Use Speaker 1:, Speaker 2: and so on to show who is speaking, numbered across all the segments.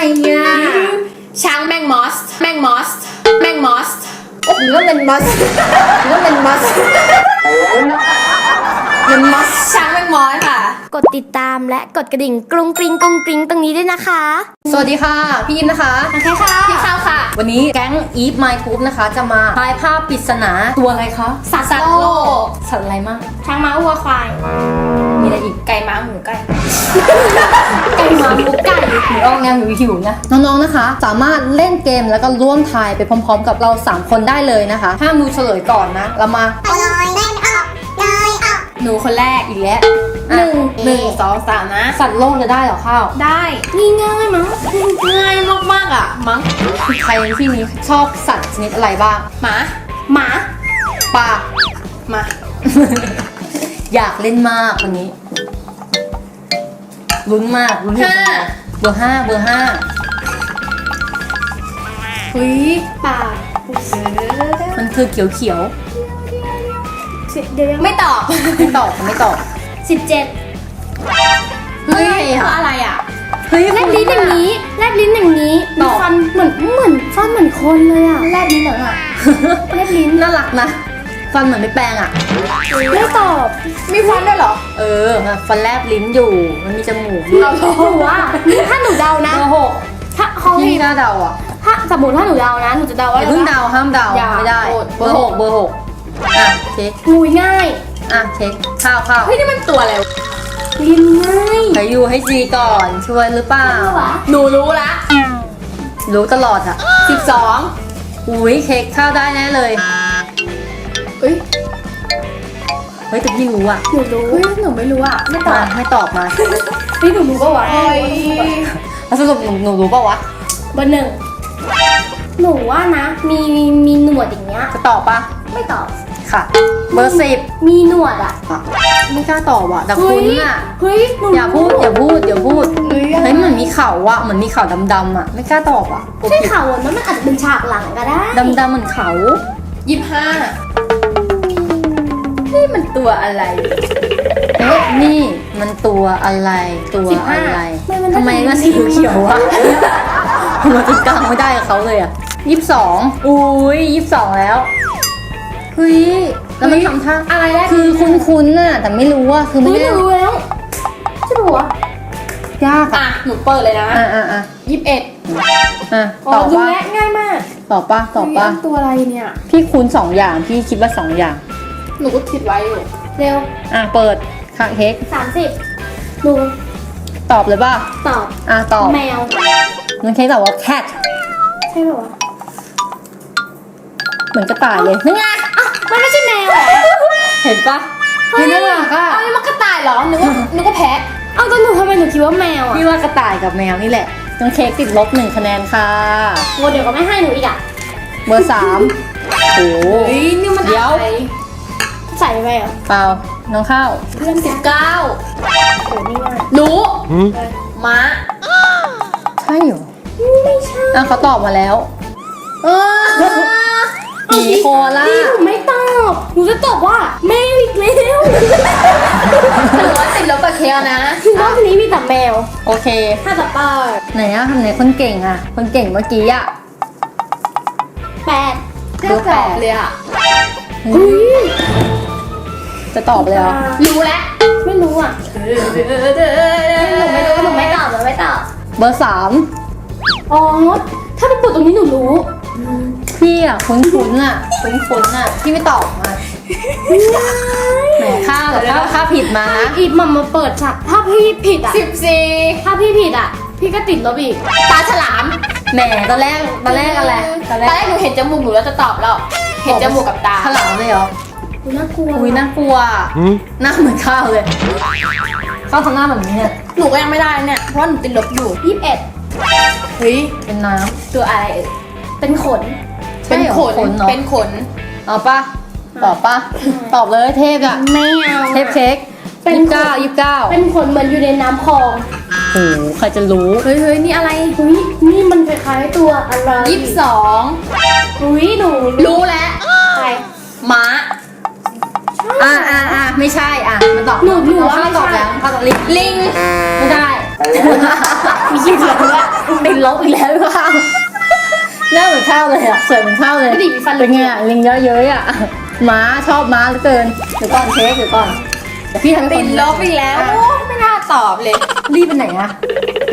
Speaker 1: อะ
Speaker 2: ช้างแมงมอส แมงมอส แมงมอส
Speaker 1: หรือว่าเป็นมัสหรือว่าเป็นมัสเป็นมัส
Speaker 2: ช้างแมงมอสค่ะ
Speaker 3: กดติดตามและกดกระดิ่งกรุงกริงกรุงกริงตรงนี้ด้วยนะคะ
Speaker 1: สวัสดีค่ะ พี่ยิมนะคะ
Speaker 3: โอเคค่ะ
Speaker 2: พี่ข้าวค่ะ
Speaker 1: วันนี้แก๊ง Eve My Group นะคะ จะมาทายภาพปริศนาตัวอะไรคะ
Speaker 2: สัตว์โลก
Speaker 1: สัตว์อะไรมั่ง
Speaker 3: ช้างม้าวัวควาย
Speaker 1: มีอะไรอีก
Speaker 2: ไก่ม้าหมูไก่
Speaker 3: ไก่หมาหมูไก่
Speaker 1: หนู ออกแนวหิวหิวๆนะ น้องๆ นะคะ สามารถเล่นเกมแล้วก็ร่วมทายไปพร้อมๆ กับเรา 3 คนได้เลยนะคะ ห้ามดูเฉลยก่อนนะ เรามา
Speaker 3: เลยออกเลยออก
Speaker 2: หนูคนแรก
Speaker 1: อีกแล้ว
Speaker 2: หนึ่งหนึ่งสองสามนะ
Speaker 1: สัตว์โลกจะได้เหรอข้าว
Speaker 2: ได้
Speaker 3: นี่ง่ายมั้ง
Speaker 2: ง่ายมากๆอะ มั้ง
Speaker 1: ใครที่นี้ชอบสัตว์ชนิดอะไรบ้าง
Speaker 2: หมา
Speaker 3: หมา
Speaker 1: ปลา
Speaker 2: มา
Speaker 1: อยากเล่นมากวันนี้ลุ้นมากลุ้นอยู่คน เดียวเบอร์ห้าเบอร์ห้า
Speaker 2: เฮ้ย
Speaker 3: ป่า
Speaker 1: มันคือเขียวเขียว
Speaker 3: สิบเดือน
Speaker 2: ไม่ตอบ
Speaker 1: ๆไม่ตอบไม่ตอบ
Speaker 3: สิบเจ็ด
Speaker 1: เฮ้ย
Speaker 2: เพราะอะไรอะ
Speaker 1: เฮ้ย
Speaker 3: แลบลิ้นอย่างนี้แลบลิ้นอย่างนี้
Speaker 1: ต
Speaker 3: มี
Speaker 1: อบ
Speaker 3: ฟันเหมือนเหมือนฟันเหมือนคนเลยอะ
Speaker 2: แลบลิ้นเหรออะ
Speaker 3: แลบลิ้น
Speaker 1: น่ารักนะ ฟันเหมือนไม่แปรงอะ
Speaker 3: ไม่ตอบ
Speaker 2: มีฟันด้วยเหรอ
Speaker 1: เออฟันแลบลิ้นอยู่ มันมีจมูก
Speaker 2: เอา
Speaker 3: หนูว่าถ้าหนูเดานะ
Speaker 1: เบอร์หก
Speaker 3: ถ้าเขา
Speaker 1: พี่กล้าเดาอะ
Speaker 3: ถ้าสมมติถ้าหนูเดานะ หนูจะเดา
Speaker 1: อ
Speaker 3: ว่า
Speaker 1: ย่าเพิ่งเดาห้ามเดา
Speaker 2: อย่า
Speaker 1: ไม่ได้
Speaker 2: โกรธ
Speaker 1: เบอร์หกเบอร์หกอะเช็ค
Speaker 3: งูง่าย
Speaker 1: อะเช็คข้าวข้าว
Speaker 2: เฮ้ยนี่มันตัวอะไรวะ
Speaker 3: ลิ้นง่าย
Speaker 1: ใครอยู่ให้ซีก่อนช่วยหรือเปล่า
Speaker 3: วะ
Speaker 2: หนูรู้ละ
Speaker 1: รู้ตลอดอะ
Speaker 2: สิบสอง
Speaker 1: อุ้ยเค้กข้าวได้แน่เลย
Speaker 2: เอ้ย
Speaker 1: เฮ้ยแต่พี่รู้อะ
Speaker 3: หนูรู้
Speaker 2: เฮ้ยหนูไม่รู้อะ ไม่ตอ
Speaker 1: มา
Speaker 2: บ
Speaker 1: ไม่ตอบมา
Speaker 3: พี่หนูรู้ปะวะ
Speaker 2: เฮ้ย
Speaker 1: แล้วสรุปหนูหนูรู้เปล่าวะ
Speaker 3: เบอร์หนึ่งหนูว่านะมีมีมีหนวดอย่างเงี้ย
Speaker 1: จะตอบปะ
Speaker 3: ไม่ตอบ
Speaker 1: ค่ะ เบอร์สิบ
Speaker 3: มีหนวดอะ
Speaker 1: ไม่กล้าตอบอะแต่
Speaker 3: เฮ้
Speaker 1: คุ้
Speaker 3: ย
Speaker 1: นอะ
Speaker 3: เฮ้ยหนู
Speaker 1: อย่าพูดอย่าพูดอย่าพูด
Speaker 2: เฮ้ย
Speaker 1: เฮ้ยเหมือนมีเข่าอะเหมือนมีเข่าดำๆอะ ไม่กล้าตอบอะ
Speaker 3: ใช่ข่าวนั้นมันอาจจะเป็นฉากหลังก็ได้
Speaker 1: ดำๆเหมือนเขา
Speaker 2: ยี่สิบห้า นี่มันตัวอะไร
Speaker 1: เอ๊ะนี่มันตัวอะไรตัว
Speaker 2: สิบห้า
Speaker 1: อะไรทำไมมันสีเขียวๆวะมันจะกลางไม่ได้กับเขาเลยอะยี่สิบสองอุ้ยยี่สิบสองแล้วเฮ้ยแล้วมันทำท่า
Speaker 2: อะไรแรก
Speaker 1: คือคุ้นๆน่ะแต่ไม่รู้ว่าคือไม่
Speaker 3: เฮ้ยห
Speaker 1: ได้
Speaker 3: นูรู้แล้วใช่ปะวะ
Speaker 1: ยากอะ
Speaker 2: อะหนูเปิดเลยนะ
Speaker 1: อะอะอะ
Speaker 2: ยี่สิบเอ็ด
Speaker 1: อะ
Speaker 3: อ๋อ
Speaker 1: ตอบ
Speaker 3: รู้
Speaker 1: ป่ะ
Speaker 3: แล้วง่ายมาก
Speaker 1: ตอบป่ะตอบป่ะ
Speaker 2: เฮ้ยตัวอะไรเนี่ย
Speaker 1: พี่คุ้นสองอย่างพี่คิดว่าสองอย่าง
Speaker 2: หนูก็คิดไว้อยู่
Speaker 3: เร็ว
Speaker 1: อะเปิดค่ะเค้ก
Speaker 3: สามสิบหนู
Speaker 1: ตอบเลยป่ะ
Speaker 3: ตอบ
Speaker 1: อะตอบ
Speaker 3: แมว
Speaker 1: น้องเค้กตอบว่า cat
Speaker 3: ใช่ปะวะ
Speaker 1: เหมือนกระต่ายเลยนี่ไง
Speaker 3: อะมันไม่ใช่แมวเหรอ
Speaker 1: เห็นป่ะ
Speaker 3: เฮ้ย
Speaker 1: น่ารักอะ
Speaker 2: เอานี่มันกระต่ายเหรอนึกว่านึกว่าแพะ
Speaker 3: เอาตอนหนูทำไมหนูคิดว่าแมวอะ
Speaker 1: พี่ว่ากระต่ายกับแมวนี่แหละน้องเค้กติดลบหนึ่งคะแนนค่ะ
Speaker 3: โมเดี๋ยวก็ไม่ให้หนูอีกอะ
Speaker 1: เบอร์สามโอ้โห
Speaker 2: เฮ้ยนี่มัน
Speaker 1: เดี๋ยว
Speaker 2: อะไร
Speaker 3: ใส่ไปเหรอ
Speaker 1: เปล่า น้องข้าว
Speaker 2: เพื่อนสิบเก้า
Speaker 3: โอ้นี่ง่าย
Speaker 2: รู้ม้า
Speaker 1: ใช่เหรอ
Speaker 3: ไม่ใช่
Speaker 1: อะเขาตอบมาแล้ว
Speaker 2: เออ
Speaker 1: หมีโคอาล่า
Speaker 3: นี่หนูไม่ตอบ หนูจะตอบว่าแมวอีกแล้ว
Speaker 2: ถือว่าติดลบกับเคลนะ
Speaker 3: คือรอบนี้มีแต่แมว
Speaker 1: โอเค
Speaker 3: ถ้าต่อไป
Speaker 1: ไหนอะทำไหนคนเก่งอะคนเก่งเมื่อกี้อะ
Speaker 3: แปด
Speaker 2: เลือกตอบเลยอะ
Speaker 1: เฮ้ย จะตอบเลยเหรอ
Speaker 2: รู้แล้ว
Speaker 3: ไม่รู้อะหนูไม่รู้หนูไม่ตอบหนูไม่ตอบ
Speaker 1: เบอร์สาม
Speaker 3: อ๋อถ้าเป็นตัวตรงนี้หนูรู้
Speaker 1: พี่อะคุ้นคุ้นๆอะคุ้นคุ้นๆอะพี่ไม่ตอบมาแหมข้าวกับข้าวข้าวผิดมานะ
Speaker 3: อีกมันมาเปิดฉากถ้าพี่ผิดอะ
Speaker 2: สิบสี่
Speaker 3: ถ้าพี่ผิดอะ พี่ก็ติดลบอีก
Speaker 2: ปลาฉลาม
Speaker 1: แหมตอนแรกตอนแรกอะไร
Speaker 2: ตอนแรกหนูเห็นจมูกหนูแล้วจะตอบแล้ว เห็นจมูกกับตา
Speaker 1: ฉลามเลยเหรอ
Speaker 3: ดูน่ากลัว
Speaker 1: อุ้ยน่ากลัวอะหน้าเหมือนข้าวเลย ข้าวทำหน้าแบบนี้เนี่ย
Speaker 2: หนูก็ยังไม่ได้เนี่ย เพราะว่าหนูติดลบอยู่
Speaker 3: ยี่สิบเอ็ด
Speaker 2: เฮ้ย
Speaker 1: เป็นน้
Speaker 2: ตัวอะไรเอ่ย
Speaker 3: เป็นขนำ
Speaker 2: เป็นขน
Speaker 1: ใช่หรอเนาะ
Speaker 2: เป็นขน
Speaker 1: เอาป่ะตอบป่ะตอบเลยเทพอะ
Speaker 3: ไม่เอา
Speaker 1: เทพเค้ก
Speaker 3: เป็น
Speaker 1: ยี่สิบเก้ายี่สิบเก้า
Speaker 3: เป็นขนเหมือนอยู่ในน้ำคลอง
Speaker 1: โอ้โหใครจะรู้
Speaker 2: เฮ้ยเฮ้ยนี่อะไร
Speaker 3: อุ้ยนี่มันคล้ายๆตัวอะไร
Speaker 2: ยี่สิบสอง
Speaker 3: อุ้ยหนู
Speaker 2: รู้แล้ว
Speaker 3: ใคร
Speaker 2: ม้า
Speaker 1: อ่าอ่าอ่าไม่ใช่อะมันตอบ
Speaker 3: หนูหนูว่า
Speaker 1: ข้าว
Speaker 3: ไม่
Speaker 1: ตอบ
Speaker 3: ใช่
Speaker 1: แล้วข้าวตอบลิง
Speaker 2: ลิง
Speaker 1: ไม่ได้
Speaker 3: มีชื่อเหลือด้วย
Speaker 1: ติดลบอีกแล้วหรือเปล่าหน้าเหมือนข้าวเลยอะสวยเหมือนข้าวเลย
Speaker 3: ไม่ได้มีฟัน
Speaker 1: เป็นไงอะลิงเยอะเย้ยอะม้าชอบม้าเหลือเกินเดี๋ยวก่อนเค้กเดี๋ยวก่อนเดี๋ยวพี่ทำให้
Speaker 2: ติ
Speaker 1: คน
Speaker 2: ดลบอีกแล้วโอ้ไม่น่าตอบเลย
Speaker 1: รีบไปไหนอะ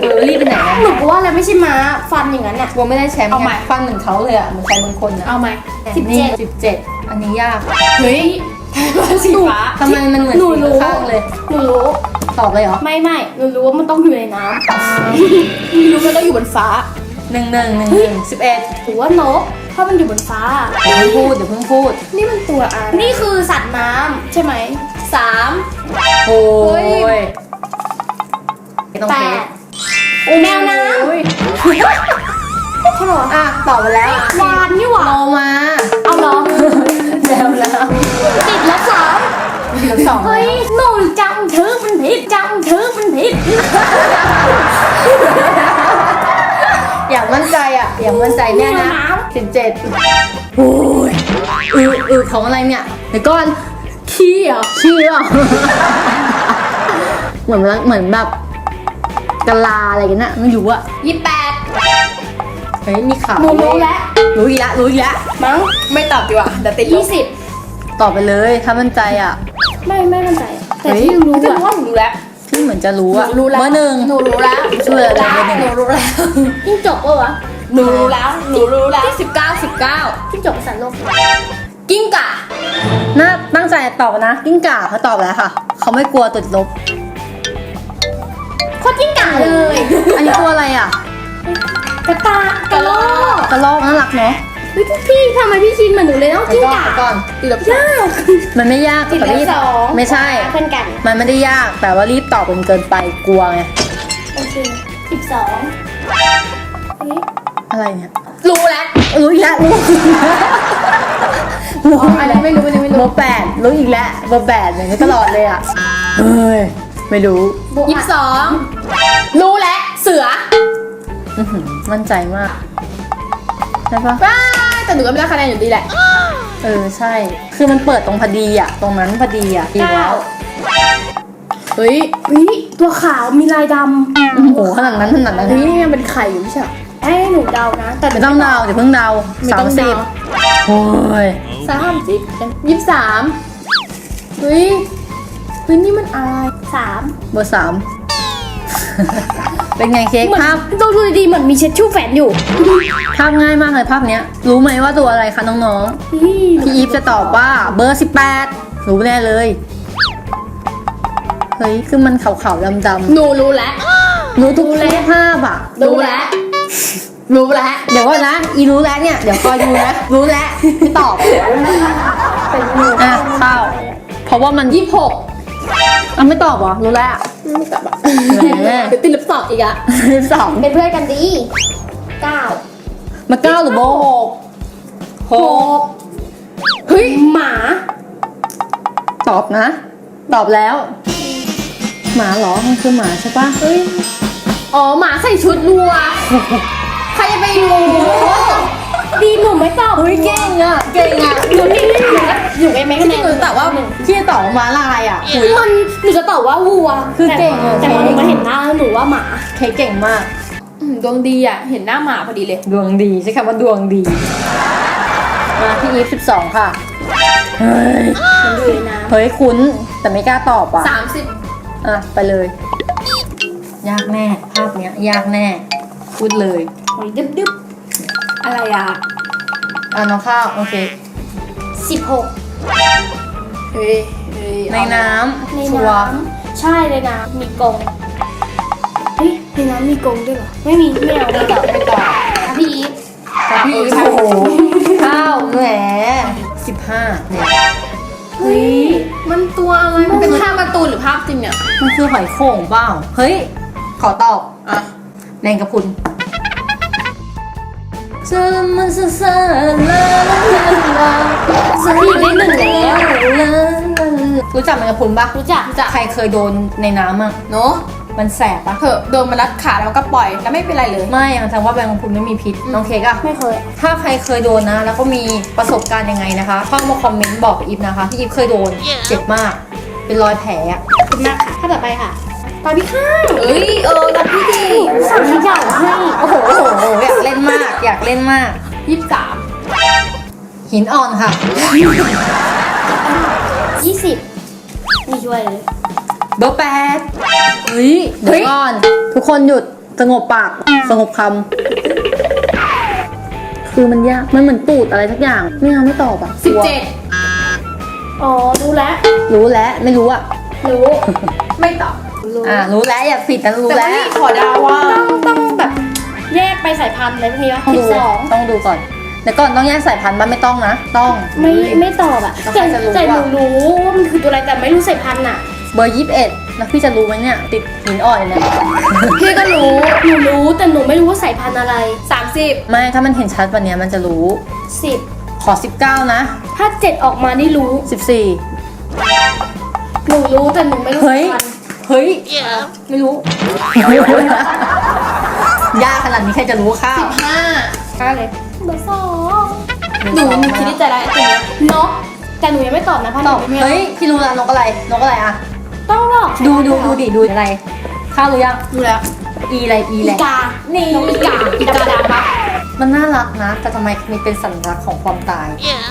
Speaker 1: เออรีบไปไหนอะ
Speaker 3: หนูก็ว่าอะไรไม่ใช่ม้าฟันอย่างนั้นอะ
Speaker 1: กลัวไม่ได้แชมป์
Speaker 2: เอาใหม่
Speaker 1: ไงฟันเหมือนเขาเลยอะเหมือนใครบางคนอะ
Speaker 2: เอาไหม
Speaker 3: สิบเจ็ด
Speaker 1: สิบเจ็ดอันนี้ยาก
Speaker 2: เฮ้ยไทยบ้านสีฟ้า
Speaker 1: ทำไมมันเหมือน
Speaker 3: หนู
Speaker 1: สี
Speaker 3: รู้
Speaker 1: ข้างเลย
Speaker 3: หนูรู้
Speaker 1: ตอบเลยเหรอ
Speaker 3: ไม่ไม่หนูรู้ว่ามันต้องอยู่ในน้
Speaker 2: ไม่รู้มันต้องอยู่บนฟ้า
Speaker 1: หนึ่งหนึ่งหนึ่งหนึ่งสิบเอ็ดำ
Speaker 3: หรือว่านกถ้ามันอยู่บนฟ้า
Speaker 1: เดี๋ยวเพิ่งพูดเดี๋ยวเพิ่งพูด
Speaker 2: นี่มันตัวอะไร
Speaker 3: นี่คือสัตว์น้ำใช่ไหมสาม
Speaker 1: โอ้
Speaker 2: เฮ้
Speaker 1: ย
Speaker 2: ย
Speaker 1: ไม่ต้อง
Speaker 3: แป
Speaker 1: เค้ก
Speaker 3: ดแมวน้ำ
Speaker 1: โอ้ย
Speaker 3: ใช่เหรอ
Speaker 1: อะตอบไปแล้ว
Speaker 3: วานนี่หว่า
Speaker 1: โลมา
Speaker 3: เอาเหรอ
Speaker 1: แมวน้
Speaker 3: ติดแล้วสามำ
Speaker 1: เหลือสอง
Speaker 3: เฮ้
Speaker 1: แล้
Speaker 3: ยวหนูจำถือมันผิดจำถือมันผิด
Speaker 1: อยากมั่นใจอะ อยากมั่นใจแน่นะ
Speaker 3: แมวน้
Speaker 1: สิบเจ็ดโอ้ยอืออือของอะไรเนี่ยเดี๋ยวก่อนขี้เหรอขี้เหรอเหมือนเหมือนแบบ กะลาอะไรกันน่ะไม่รู้อะ
Speaker 2: ยี่สิบแปด
Speaker 1: เฮ้ยมีขาว
Speaker 3: หนูรู้แล้ว
Speaker 1: รู้อีกแล้วรู้อีกแล้ว
Speaker 3: มั้ง
Speaker 2: ไม่ตอบดีกว่าเดี๋ยวติดล
Speaker 3: ยี่
Speaker 2: บ
Speaker 3: สิบ
Speaker 1: ตอบไปเลยถ้ามั่นใจอะ
Speaker 3: ไม่ไม่มั่นใจ แต่
Speaker 1: เฮ้ย
Speaker 3: ที่รู้
Speaker 2: ก็
Speaker 3: อะ
Speaker 2: รู้ว่าหนูรู้แล้ว
Speaker 1: ที่เหมือนจะรู้
Speaker 2: หนู
Speaker 1: อะ
Speaker 2: รู้แล้ว
Speaker 1: เบอร์หนึ่ง
Speaker 2: หนูรู้แล้ว
Speaker 1: ช่วยอะไรเบอร์หนึ่ง
Speaker 2: หนูรู้แล้ว
Speaker 3: จิ้งจกปะวะ
Speaker 2: หนูรู้แล้วหนูรู้แล้วสิบเก้าสิบเก้า
Speaker 3: จิ้งจกสัตว์โลก
Speaker 2: กิ้งก่า
Speaker 1: น่าตั้งใจตอบนะ กิ้งก่าเขาตอบแล้วค่ะ เขาไม่กลัวติดลบ
Speaker 3: โค ตรจิ้งก่าเลย
Speaker 1: อันนี้กลัวอะไรอะ
Speaker 3: กระตากระรอก
Speaker 1: กระรอกน่ารักเนาะ
Speaker 3: เฮ้ยพี่ทำไมพี่ชินเหมือนหนูเลยต้อง
Speaker 1: เดี๋
Speaker 3: จิ้
Speaker 1: ย
Speaker 3: ง
Speaker 1: วก่อน
Speaker 3: ก่า
Speaker 1: เดี๋ยวก่อน
Speaker 2: ติดลบ
Speaker 3: ยาก
Speaker 1: มันไม่ยาก
Speaker 3: ติด
Speaker 1: แต่
Speaker 3: แล้ว
Speaker 1: รีบ
Speaker 3: สอง
Speaker 1: ไม่ใช่
Speaker 3: เพื่อนกัน
Speaker 1: มันไม่ได้ยากแต่ว่ารีบตอบมันเกินไปกลัวไง
Speaker 3: โอเคสิบสองเฮ้ย
Speaker 1: อะไรเนี่ย
Speaker 2: รู้แล้ว
Speaker 1: รู้อีกแล้วรู้รู้
Speaker 2: อันนี้ไม่รู้อันนี้ไม่รู้
Speaker 1: เบอร์แปดรู้อีกแล้วเบอร์แปดอย่างนี้ตลอดเลยอะเฮ้ย ไม่รู้
Speaker 3: บวก
Speaker 2: ยี่สิบสองรู้แล้วเสือ
Speaker 1: อื้อหือมั่นใจมากใช่ปะ
Speaker 2: ว้ายแต่หนูก็ไม่ได้คะแนนอยู่ดีแหละ
Speaker 1: เออใช่ คือมันเปิดตรงพอดีอะ ตรงนั้นพอดีอะดี
Speaker 3: เก้า
Speaker 1: แล้ว
Speaker 2: เฮ้ย
Speaker 3: เฮ้ยตัวขาวมีลายด
Speaker 1: โอ้โหขนาดนั้นขนาดนั้น
Speaker 2: เฮ้ยนี่ยังเป็นไข่อยู่ไม่ใช่เหรอำ
Speaker 3: เอ้ยหนูเดานะแต่
Speaker 1: ไม่ต้องเดาเดี๋ยวเพิ่งเดา
Speaker 2: ไม่
Speaker 1: สา
Speaker 2: ต้
Speaker 1: ม
Speaker 2: อง
Speaker 1: สิบ
Speaker 2: เดา
Speaker 1: โอ้ย
Speaker 2: สามสิบยี่สิบสามเฮ้ย เฮ้ยนี่มันอะไร
Speaker 3: สาม
Speaker 1: เบอร์สาม เป็นไงเค้กภาพ
Speaker 3: ต้อดูดีๆเหมือนมีเช็ดชู่แฝนอยู่
Speaker 1: ภาพง่ายมากเลยภาพเนี้ย รู้ไหมว่าตัวอะไรคะน้องๆพี่อีฟจะตอบว่าเบอร์สิบแปดรู้แน่เลย เฮ้ยคือมันขาวๆดำๆ
Speaker 2: หนูรู้แล้ว
Speaker 1: ๆรู้ทุกแล้วภาพอะ
Speaker 2: รู้แล้ว รู้แล้ว
Speaker 1: เดี๋ยวก่อนนะ อีรู้แล้วเนี่ย เดี๋ยวคอยดูนะ รู้แล้วไม่ตอบ
Speaker 3: เป็น
Speaker 1: อะข้าวเพราะว่ามัน
Speaker 2: ยี่หก เอา
Speaker 1: ไม่ตอบเหรอ รู้แล้ว
Speaker 2: ไม่ตอบอะ
Speaker 1: แหม
Speaker 2: เวติดลิปสอบอีกอะ
Speaker 1: ลิปสอง
Speaker 3: เป็นเพื่อนกันดีเก้า
Speaker 1: มาเก้าหรือโบหกหก
Speaker 2: เฮ้ย
Speaker 3: หมา
Speaker 1: ตอบนะ ตอบแล้ว หมาเหรอ มันคือหมาใช่ปะ
Speaker 2: เฮ้ย อ๋อ หมาใส่ชุดนัว ใครจะไปรู้
Speaker 3: ดีหนูไม่ตอบ
Speaker 1: เฮ้ยเก่งอะเก่งอะ
Speaker 3: หนูนี่หนูก็อยู่เองไหมคะแนน
Speaker 2: หนูแต่ว่า
Speaker 1: ที่ตอบมาลายอะอุ๊ย
Speaker 3: มันหนูจะตอบว่าวัว
Speaker 1: คือเก่งอะ
Speaker 3: แต่แต่พอหนูมาเห็นหน้าแล้วหนูว่าหมา
Speaker 1: เค้กเก่งมาก
Speaker 2: อืมดวงดีอะเห็นหน้าหมาพอดีเลย
Speaker 1: ดวงดีใช้คำว่าดวงดี มาพี่อีฟสิบสองค่ะ เฮ้ย
Speaker 3: มันอยู่ในน้
Speaker 1: เฮ้ยคุ้นแต่ไม่กล้าตอบอะ
Speaker 2: สามสิบ
Speaker 1: อะ ไปเลย ยากแน่ ภาพเนี้ย ยากแน่ พูดเลยำ
Speaker 3: หอยดึบดึบ
Speaker 2: อะไรอะ
Speaker 1: อะน้องข้าวโอเค
Speaker 3: สิบหก
Speaker 2: เฮ้ยเฮ้ย
Speaker 1: ในน้
Speaker 3: ในำ
Speaker 1: ชั
Speaker 3: น้
Speaker 1: วร์ำ
Speaker 3: ใช่ในน้ำมีกรงเฮ้ยในน้ำมีกรงด้วยเหรอไม่มีไม่เอาไม่ตอบไม่ตอบอะพี่อีฟ
Speaker 1: แต่พี่อีฟโอ้โหข้าวแหมสิบห้าเนี่ย
Speaker 3: เฮ้ย
Speaker 2: มันตัวอะไรมันเป็นภาพการ์ตูนหรือภาพจริงเนี่ย
Speaker 1: มันคือหอยโข่งเปล่าเฮ้ย ขอตอบ
Speaker 2: อะ
Speaker 1: แมงกะพรุน เจอมันซาซาลาลาลา
Speaker 3: พี่ได้หนึ่งแล้ว
Speaker 1: รู้จักแมงกะพุนปะ
Speaker 3: รู้จัก
Speaker 1: รู้จักใครเคยโดนในน้ำอะ
Speaker 2: เนาะ
Speaker 1: มันแสบปะ
Speaker 2: เถอะโดนมารัดขาแล้วก็ปล่อยแล้วไม่เป็นไรเลย
Speaker 1: ไม่อะแต่ว่าแมงกะพรุนไม่มีพิษน้องเค้กอะ
Speaker 3: ไม่เคย
Speaker 1: ถ้าใครเคยโดนนะ แล้วก็มีประสบการณ์ยังไงนะคะเข้ามาคอมเมนต์บอกอีฟนะคะที่อีฟเคยโดนเจ็บมาก เป็นรอยแผลอะ
Speaker 3: ขอบคุณมากค่ะถ้าต่อไปค่ะ ตาพี่ข้าง
Speaker 2: เฮ้ยเออรับพี่ดี
Speaker 3: สั่งขย่าให้
Speaker 1: โอ้โหโอ้โหเล่นมาก
Speaker 2: ยี่สิบสาม
Speaker 1: หินอ่อนค่ะ
Speaker 3: ยี่สิบมีช่วยเลย
Speaker 1: เบอร์แปดเฮ้ยเดี๋ยวก่อน ทุกคนหยุดสงบปากสงบคำคือมันยากมันเหมือนตูดอะไรสักอย่าง ไม่เอาไม่ตอบอะ
Speaker 2: สิบเจ็ด
Speaker 3: อ๋อรู้แล้ว
Speaker 1: รู้แล้วไม่รู้อะ
Speaker 2: รู้ ไม่ตอบ
Speaker 3: รู้
Speaker 1: อ่ารู้แล้วอย่าผิดนะรู้
Speaker 2: แต่ว่า
Speaker 1: แล้ว
Speaker 2: นี่ขอเดาว่า
Speaker 3: ต้องต้องแบบแยกไปสายพันธุ์อะไรพวกนี้ปะ
Speaker 1: ต้อง
Speaker 3: สิ
Speaker 1: ดู
Speaker 3: บสอง
Speaker 1: ต้องดูก่อนเดี๋ยวก่อนต้องแยกสายพันธุ์บ้างไม่ต้องนะ ต้อง
Speaker 3: ไม่ไม่ตอบอะ
Speaker 1: ต้อง
Speaker 3: แต่
Speaker 1: ให้จะรู้
Speaker 3: แต่หนู
Speaker 1: ว่า
Speaker 3: รู้ว่ามันคือตัวอะไรแต่ไม่รู้สายพันธุ์อะ
Speaker 1: เบอร์ยี่สิบเอ็ดแล้วพี่จะรู้ไหมเนี่ยติดหินอ่อนเนี่ย
Speaker 3: พี่ก็รู้หนูรู้แต่หนูไม่รู้ว่าสายพันธุ์อะไร
Speaker 2: สามสิบ
Speaker 1: ไม่ถ้ามันเห็นชัดวันเนี้ยมันจะรู้
Speaker 3: สิบ
Speaker 1: ขอ 19 นะ
Speaker 3: ถ้าเจ็ดออกมานี่รู้
Speaker 1: 14
Speaker 3: หนูรู้แต่หนูไม่รู้
Speaker 1: เฮ้
Speaker 3: สาย
Speaker 1: ย
Speaker 3: พันธุ์
Speaker 1: เฮ้ยไม่รู้ ยากขนาดนี้ใครจะรู้ข้าว
Speaker 2: ห้า
Speaker 3: ค่าเลยเบอร์สอง
Speaker 2: หนูมีคิดในใจแล้วไอ้ตัวเนี้ย
Speaker 3: นกแต่หนูยังไม่ตอบนะเพราะห
Speaker 1: ต
Speaker 3: นู
Speaker 1: อบ
Speaker 3: ไม่
Speaker 1: เฮ้ยพี่รู้แล้วนกอะไรนกอะไรอะ
Speaker 3: ต้องหรอก
Speaker 1: ดูดูดูดิดูอะไร ข้าวรู้ยัง
Speaker 2: รู้แล้ว
Speaker 1: อีอะไรอี
Speaker 3: อี
Speaker 1: อะไร
Speaker 3: กา
Speaker 1: นี่
Speaker 3: นกอีกา
Speaker 2: อีกาดำปะ
Speaker 1: มันน่ารักนะ แต่ทำไมมันเป็นสัญลักษณ์ของความตาย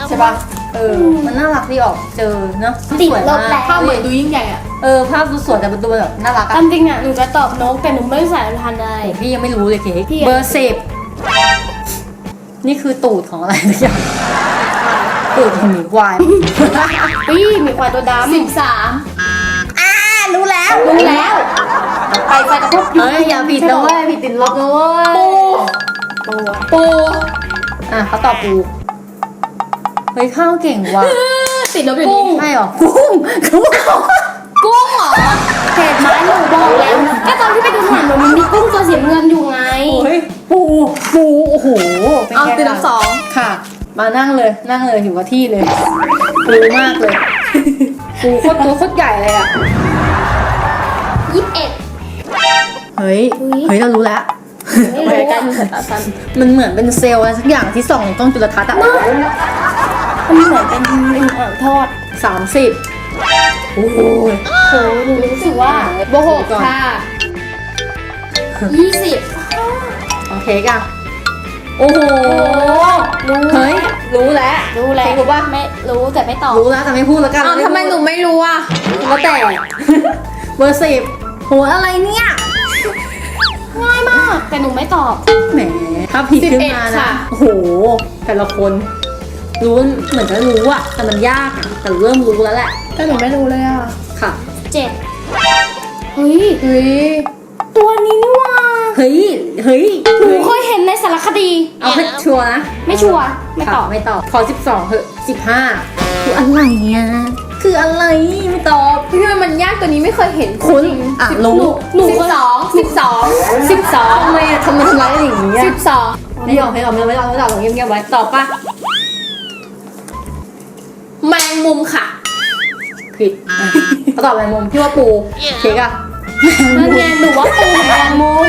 Speaker 1: ใช่ปะเออ มันน่ารักดีออกเจอเนาะ
Speaker 3: ติด
Speaker 1: สวย
Speaker 3: ล
Speaker 1: มา
Speaker 3: บแล้
Speaker 1: ก
Speaker 2: ภาพเหมือนดูยิ่งใหญ่อะ
Speaker 1: เออ ภาพดูสวยแต่มันดูแบบน่ารัก
Speaker 3: ตา
Speaker 1: อะ
Speaker 3: มจริงอะหนูจะตอบนกแต่หนูไม่รู้สายพันธุ์อะไร
Speaker 1: โอ้พี่ยังไม่รู้เลยเค้ก
Speaker 3: พี่อะ
Speaker 1: เบอร์สิบนี่คือตูดของอะไรสักอย่างตูดของหมีควาย
Speaker 3: ปี้มีควายตัวดำ
Speaker 2: สิบสาม
Speaker 1: อ่ารู้แล้ว
Speaker 3: รู้แล้ว
Speaker 2: ไปไฟกระทบ
Speaker 1: เอ้ยอย่าผิดนะเว้ยผิดติดลบนะเว้ย
Speaker 2: ปู
Speaker 3: ตัว
Speaker 2: ปู
Speaker 1: อะเขาตอบปูเฮ้ยข้าวเก่งว่ะ
Speaker 2: ติดลบอยู่
Speaker 1: กุ้
Speaker 2: นี่
Speaker 1: งใช่หรอ กุ้งกุ้ง
Speaker 2: กุ้งเหรอ
Speaker 3: เห็นไหมหนูบอกแล้ว ก็ตอนที่ไปดูหนังมันมีกุ้งตัวสีน้ำเงินอยู่ไง
Speaker 1: เฮ้ยปูปูโอ้โหป็น
Speaker 2: เอา
Speaker 1: ไง
Speaker 2: ติดล
Speaker 1: ล่ะ
Speaker 2: บสอง
Speaker 1: ค่ะ มานั่งเลยนั่งเลยอยู่กับที่เลย ปูมากเลย ปูโคตรตัวโคตรใหญ่เลยอะ
Speaker 3: ยี่สิบเอ็ด
Speaker 1: เฮ้ย
Speaker 3: อุ๊ย
Speaker 1: เฮ้ยเรารู้แล้ว
Speaker 3: ไม่
Speaker 2: ไป
Speaker 3: รู้
Speaker 2: ใกล้
Speaker 3: อะ
Speaker 2: ๆสายตาสั้น
Speaker 1: มันเหมือนเป็นเซลล์อะไรสักอย่างที่ส่องกล้องจุลทรรศน์อะ
Speaker 3: มันเหมือนเป็นเป็นอ่างทอด
Speaker 1: สามสิบโอ้ย
Speaker 3: โหหนูรู้สึกว่า
Speaker 2: โบหกค่ะ
Speaker 3: ยี่สิบ
Speaker 1: โอเคกันโอ้โห
Speaker 3: รู้
Speaker 1: เฮ้ย รู้แล้ว
Speaker 3: รู้แล้ว
Speaker 1: เค้กรู้ป่ะ
Speaker 3: ไม่รู้แต่ไม่ตอบ
Speaker 1: รู้แล้วแต่ไม่พูดแล้วกัน
Speaker 2: อ้าวทำไมหนูไม่รู้อะ
Speaker 1: แล้วแต่เบอร์สิบโหอะไรเนี่ย
Speaker 3: ง่ายมาก แต่หนูไม่ตอบ
Speaker 1: แหม ถ้าผิดขึ้นมา
Speaker 2: 11
Speaker 1: นะ
Speaker 2: ค่ะ
Speaker 1: โอ้โห แต่ละคน รู้เหมือนจะรู้อะแต่มันยากอะแต่เริ่มรู้แล้วแหละ
Speaker 2: แต่หนูไม่รู้เลยอะ
Speaker 1: ค่ะ
Speaker 3: เจ็ดเฮ้ย
Speaker 2: เฮ้ย
Speaker 3: ตัวนี้นี่ว่า
Speaker 1: เฮ้ย เฮ้ย
Speaker 3: หนูเคยเห็นในสารคดี
Speaker 1: เอาให้ชัวร์นะ
Speaker 3: ไม่ชัวร์ไม่ตอบ
Speaker 1: ค่ะไม่ตอบ ขอสิบสองเหอะสิบห้าคืออะไรอะ คืออะไรไม่ตอบ
Speaker 2: พี่ทำไมมันยากตัวนี้ไม่เคยเห็น
Speaker 1: คุณ
Speaker 2: จริง
Speaker 1: อะ
Speaker 2: สิบ
Speaker 1: รู้
Speaker 2: หนูสิบสองสิบสองสิบสอง
Speaker 1: ทำไมอะทำไมทำร้ายกันอย่างนี้อะ
Speaker 2: สิบสอง
Speaker 1: ไม่ยอมไม่ยอมไม่ยอมไม่ยอมไม่ยอมเงียบๆไว้ตอบป่ะ
Speaker 2: แมงมุมค่ะ
Speaker 1: ผิดอะเขาตอบอะไรมุมพี่ว่าปูเค้กอะ
Speaker 3: นั่นไงหนูว่าปูแมงมุม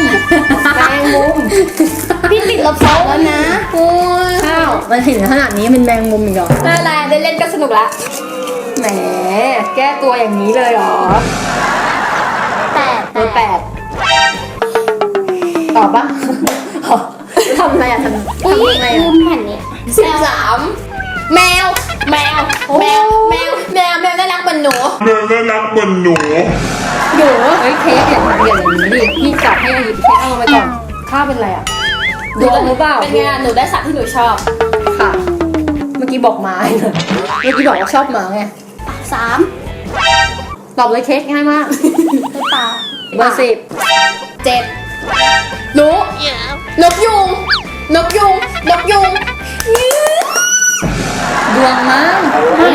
Speaker 3: แมงมุมพี่ติดลบสองแล้วนะ
Speaker 2: โอ้ย
Speaker 1: ข้าวมันถึงขนาดนี้เป็นแมงมุมอีกเหรอ
Speaker 2: น่ารักได้เล่นก็สนุกละ
Speaker 1: แหม แก้ตัวอย่างนี้เลยเหรอ
Speaker 3: แปด
Speaker 1: เบอร์แปดตอบปะทำอะไรอะทำ
Speaker 3: อุ้ย
Speaker 1: ทำอะไร
Speaker 3: ลื
Speaker 1: อะ
Speaker 3: มแผ่นนี้
Speaker 2: สิบสามแมว แมว แมว แมว แมว แมวน่ารักเหมือนหนู
Speaker 4: แม่น่ารักเหมือนหนู
Speaker 2: หนู
Speaker 1: เฮ้ยเค้กอย่าทำอย่างนี้ดิพี่จับให้หยิบเค้กเอามาก่อนข้าวเป็นอะไรอะดวงหรือเปล่า
Speaker 2: เป็นไงหนูได้สัตว์ที่หนูชอบ
Speaker 1: ค่ะ เมื่อกี้บอกหมาเมื่อกี้บอกว่าชอบหมาไง
Speaker 3: สาม
Speaker 1: ตอบเลยเค้กง่ายมาก
Speaker 3: ไม่ตา
Speaker 1: เบอร์สิบ
Speaker 2: เจ็ดรู้นกยุงนกยุงนกยุง
Speaker 1: ดวงมั้ง
Speaker 3: ไม่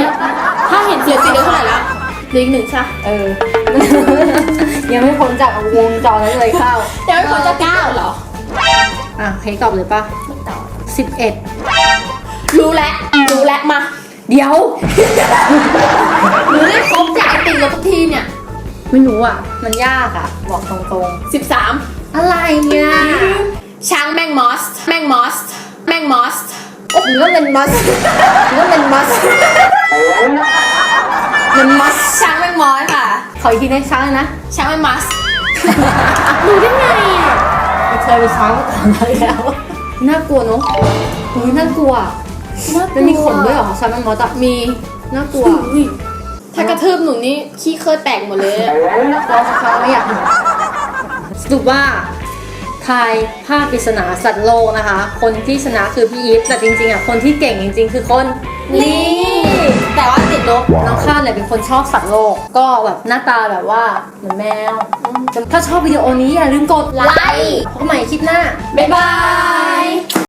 Speaker 3: ถ้าเห็น
Speaker 2: เหลือสีเดียวเท่าไหร่ละเหลืออีกหนึ่งใช่ปะ
Speaker 1: เออ ยังไม่พ้นจากวงจรนั้นเลยข้าว
Speaker 2: ยังไม่พอจะเก้าเหรอ
Speaker 1: อะเค้กตอบเลยปะ
Speaker 3: ไม่ตอบ
Speaker 1: สิบเอ็ด
Speaker 2: รู้แล้ว รู้แล้วมา
Speaker 1: เดี๋ยว
Speaker 2: หนูได้ครบจากไอติมแล้วทุกทีเนี่ย
Speaker 1: ไม่รู้อะ มันยากอะ บอกตรง
Speaker 2: สิบสาม
Speaker 1: ๆอะไรเนี่ย
Speaker 2: ช้างแมงมอส แมงมอส แมงมอส
Speaker 1: หรือว่าเป็นมัสหรือว่าเป็นมัส
Speaker 2: มันมอสช้างแมงมอสค่ะ
Speaker 1: ขออีกทีได้ช้างเลยนะ
Speaker 2: ช้างแมงมอส
Speaker 3: รู้ได้ไงอะ
Speaker 1: เคยไปช้างมาก่อนแล้ว น่ากลัวเนอะโอ้ยน่ากลัว
Speaker 2: น่า กลัว
Speaker 1: แล้วมีขนด้วยเหรอซันมันมอสอะ
Speaker 2: มีน่ากลัว ถ้ากระทืบหนูนี่ขี้เคยแตกหมดเลย
Speaker 1: รอสักครั้งไม่อยากเห็นสรุปว่าทายภาพปริศนาสัตว์โลกนะคะ คนที่ชนะคือพี่อีฟแต่จริงๆอะคนที่เก่งจริง ๆ คือคน
Speaker 2: นี่แต่ว่าติดลบ
Speaker 1: น้องข้าวเนี่ยเป็นคนชอบสัตว์โลก ก็แบบหน้าตาแบบว่าเหมือนแมว ถ้าชอบวิดีโอนี้อย่าลืมกด
Speaker 2: ไลค์
Speaker 1: พบกันใหม่คลิปหน้า
Speaker 2: บ๊ายบาย